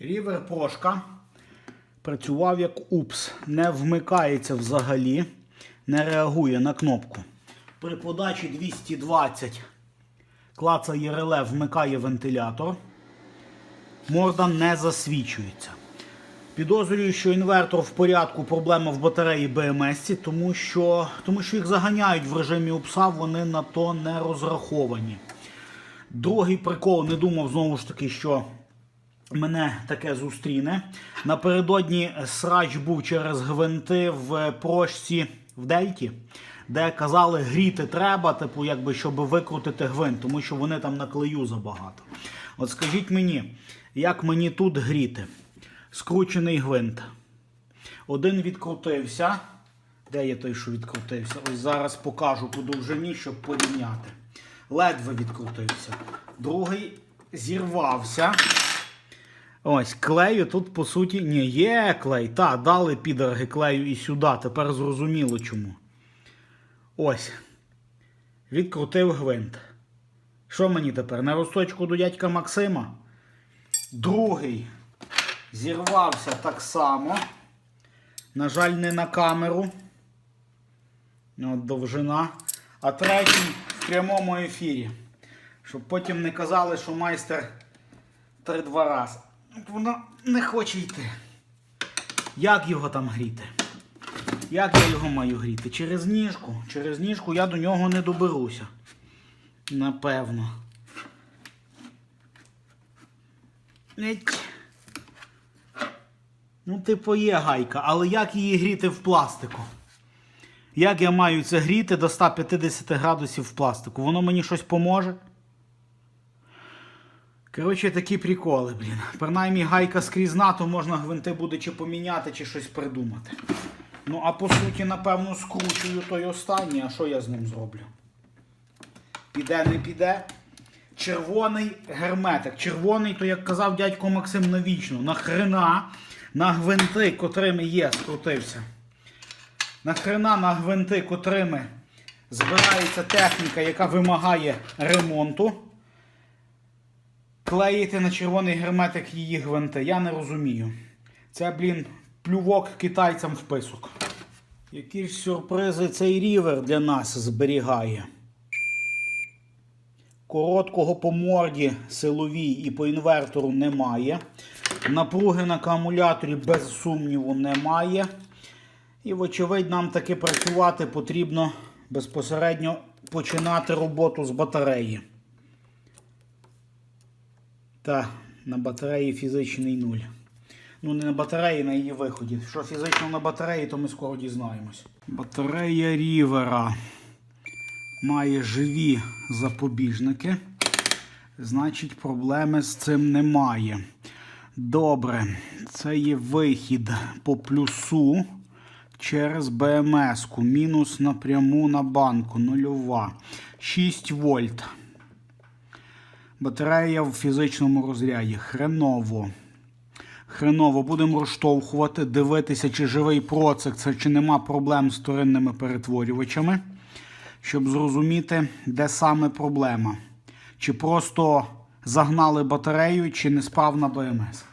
Рівер прошка працював як упс, не вмикається взагалі, не реагує на кнопку. При подачі 220 клацає реле, вмикає вентилятор. Морда не засвічується. Підозрюю, що інвертор в порядку, проблема в батареї BMS, тому що, тому що їх заганяють в режимі упса, вони на то не розраховані. Другий прикол, не думав знову ж таки, що мене таке зустріне. Напередодні срач був через гвинти в прошці в Дельті, де казали, гріти треба, типу, якби, щоб викрутити гвинт, тому що вони там на клею забагато. От скажіть мені, як мені тут гріти? Скручений гвинт. Один відкрутився. Де є той, що відкрутився? Ось зараз покажу по довжині, щоб порівняти. Ледве відкрутився. Другий зірвався. Ось, клею тут, по суті, ні, є клей. Та, дали підерги клею і сюди. Тепер зрозуміло чому. Ось. Відкрутив гвинт. Що мені тепер? На росточку до дядька Максима? Другий зірвався так само. На жаль, не на камеру. От довжина. А третій в прямому ефірі. Щоб потім не казали, що майстер три-два рази. От Воно не хоче йти. Як його там гріти? Як я його маю гріти? Через ніжку. Через ніжку я до нього не доберуся. Напевно. Еть. Ну, типу, є гайка, але як її гріти в пластику? Як я маю це гріти до 150 градусів в пластику? Воно мені щось поможе? Коротше, такі приколи, блін. Принаймні гайка скрізна, то можна гвинти буде чи поміняти, чи щось придумати. Ну, а по суті, напевно, скручую той останній, а що я з ним зроблю? Піде, не піде. Червоний герметик. Червоний, то як казав дядько Максим навічно, нахрена на гвинти, котрими є, скрутився. Нахрена на гвинти, котрими збирається техніка, яка вимагає ремонту. Клеїти на червоний герметик її гвинти. Я не розумію. Це, блін, плювок китайцям в писок. Які ж сюрпризи цей рівер для нас зберігає. Короткого по морді силовій і по інвертору немає. Напруги на акумуляторі без сумніву немає. І, вочевидь, нам таки працювати потрібно безпосередньо починати роботу з батареї. Та, на батареї фізичний нуль. Ну, не на батареї, на її виході. Що фізично на батареї, то ми скоро дізнаємось. Батарея рівера має живі запобіжники. Значить, проблеми з цим немає. Добре, це є вихід по плюсу через БМС-ку. Мінус напряму на банку. Нульова. 6 вольт. Батарея в фізичному розряді. Хреново. Хреново. Будемо розштовхувати, дивитися, чи живий процик, це чи нема проблем з вторинними перетворювачами, щоб зрозуміти, де саме проблема. Чи просто загнали батарею, чи не спав на БМС.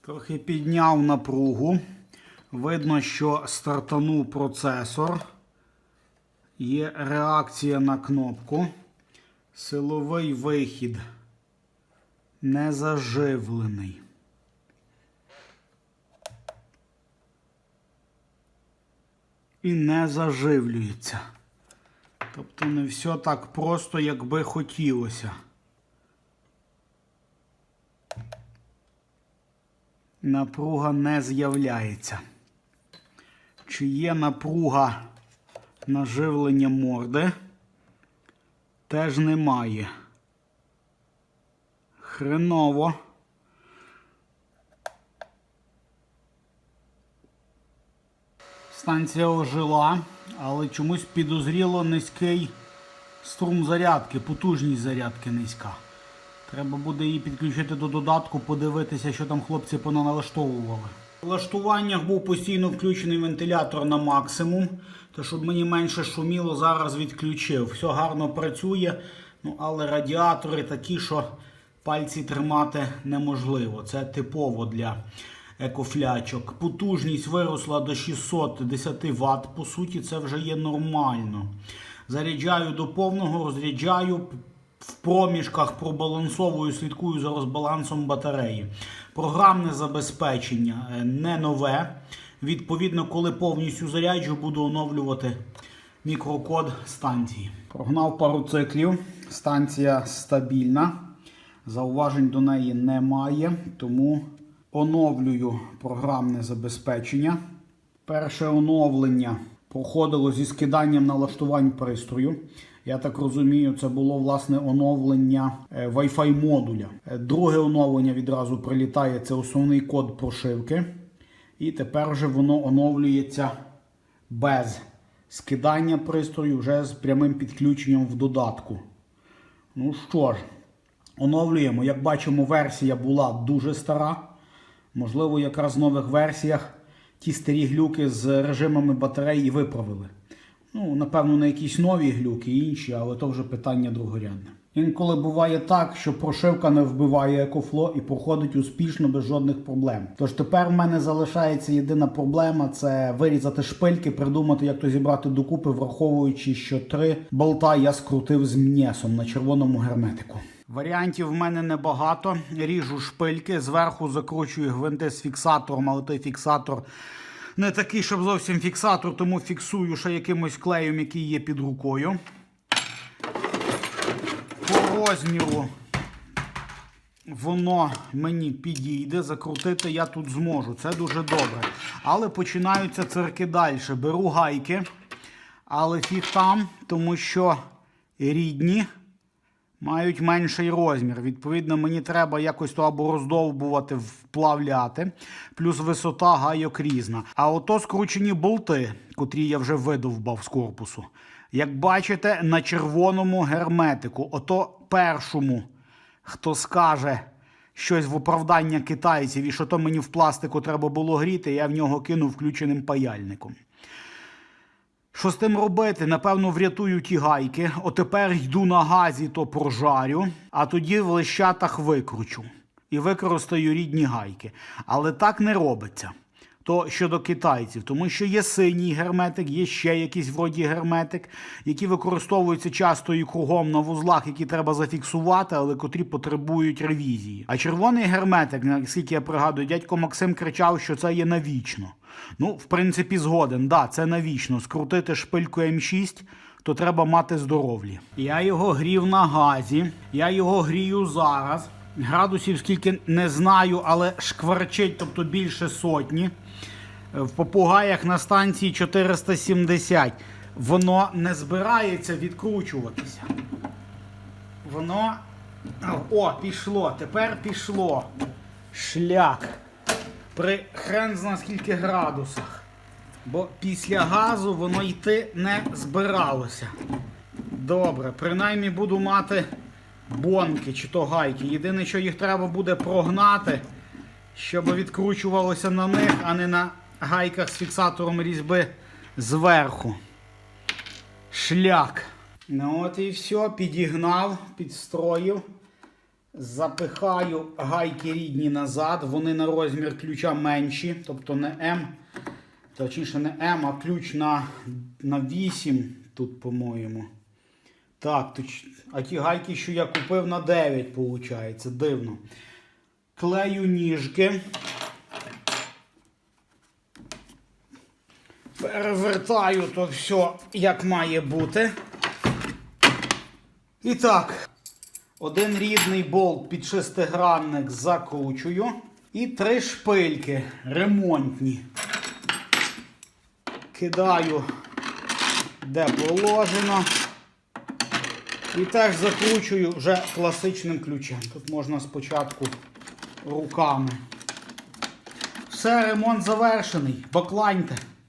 Трохи підняв напругу. Видно, що стартанув процесор. Є реакція на кнопку. Силовий вихід не заживлений. І не заживлюється. Тобто не все так просто, як би хотілося. Напруга не з'являється. Чи є напруга наживлення морди? Теж немає. Хреново. Станція ожила, але чомусь підозріло низький струм зарядки, потужність зарядки низька. Треба буде її підключити до додатку, подивитися, що там хлопці понаналаштовували. В влаштуваннях був постійно включений вентилятор на максимум, то щоб мені менше шуміло, зараз відключив. Все гарно працює, ну але радіатори такі, що пальці тримати неможливо. Це типово для екофлячок. Потужність виросла до 610 Вт. По суті, це вже є нормально. Заряджаю до повного, розряджаю в проміжках, пробалансовую, слідкую за розбалансом батареї. Програмне забезпечення е, не нове. Відповідно, коли повністю заряджу, буду оновлювати мікрокод станції. Прогнав пару циклів. Станція стабільна. Зауважень до неї немає, тому оновлюю програмне забезпечення. Перше оновлення проходило зі скиданням налаштувань пристрою. Я так розумію, це було власне оновлення е, Wi-Fi модуля. Е, Друге оновлення відразу прилітає це основний код прошивки. І тепер вже воно оновлюється без скидання пристрою, вже з прямим підключенням в додатку. Ну що ж, оновлюємо. Як бачимо, версія була дуже стара. Можливо, якраз в нових версіях ті старі глюки з режимами батареї виправили. Ну, напевно, не якісь нові глюки, інші, але то вже питання другорядне. Інколи буває так, що прошивка не вбиває екофло і проходить успішно без жодних проблем. Тож тепер в мене залишається єдина проблема це вирізати шпильки, придумати, як то зібрати докупи, враховуючи, що три болта я скрутив з м'єсом на червоному герметику. Варіантів в мене небагато. Ріжу шпильки, зверху закручую гвинти з фіксатором, але той фіксатор не такий, щоб зовсім фіксатор, тому фіксую ще якимось клеєм, який є під рукою. По розміру воно мені підійде, закрутити я тут зможу. Це дуже добре. Але починаються цирки далі. Беру гайки, але фіг там, тому що рідні мають менший розмір. Відповідно, мені треба якось то або роздовбувати, вплавляти, плюс висота гайок різна. А ото скручені болти, котрі я вже видовбав з корпусу. Як бачите, на червоному герметику, ото першому, хто скаже щось в оправдання китайців і що то мені в пластику треба було гріти, я в нього кинув включеним паяльником. Що з тим робити? Напевно, врятую ті гайки. Отепер йду на газі, то прожарю, а тоді в лещатах викручу і використаю рідні гайки. Але так не робиться. То щодо китайців, тому що є синій герметик, є ще якийсь вроді герметик, які використовуються часто і кругом на вузлах, які треба зафіксувати, але котрі потребують ревізії. А червоний герметик, наскільки я пригадую, дядько Максим кричав, що це є навічно. Ну, в принципі, згоден, да, це навічно. Скрутити шпильку М6, то треба мати здоров'я. Я його грів на газі, я його грію зараз. Градусів скільки не знаю, але шкварчить, тобто більше сотні. В попугаях на станції 470. Воно не збирається відкручуватися. Воно. О, пішло, тепер пішло. Шлях. При хрен зна скільки градусах. Бо після газу воно йти не збиралося. Добре, принаймні буду мати бонки чи то гайки. Єдине, що їх треба буде прогнати, щоб відкручувалося на них, а не на гайках з фіксатором різьби зверху. Шлях. Ну от і все, підігнав, підстроїв. Запихаю гайки рідні назад. Вони на розмір ключа менші, тобто не М, точніше не М, а ключ на, на 8 тут, по-моєму. Так, а ті гайки, що я купив на 9, виходить, дивно. Клею ніжки. Перевертаю то все, як має бути. І так, один рідний болт під шестигранник закручую. І три шпильки ремонтні. Кидаю, де положено. І теж закручую вже класичним ключем. Тут можна спочатку руками. Все, ремонт завершений. Бакланьте.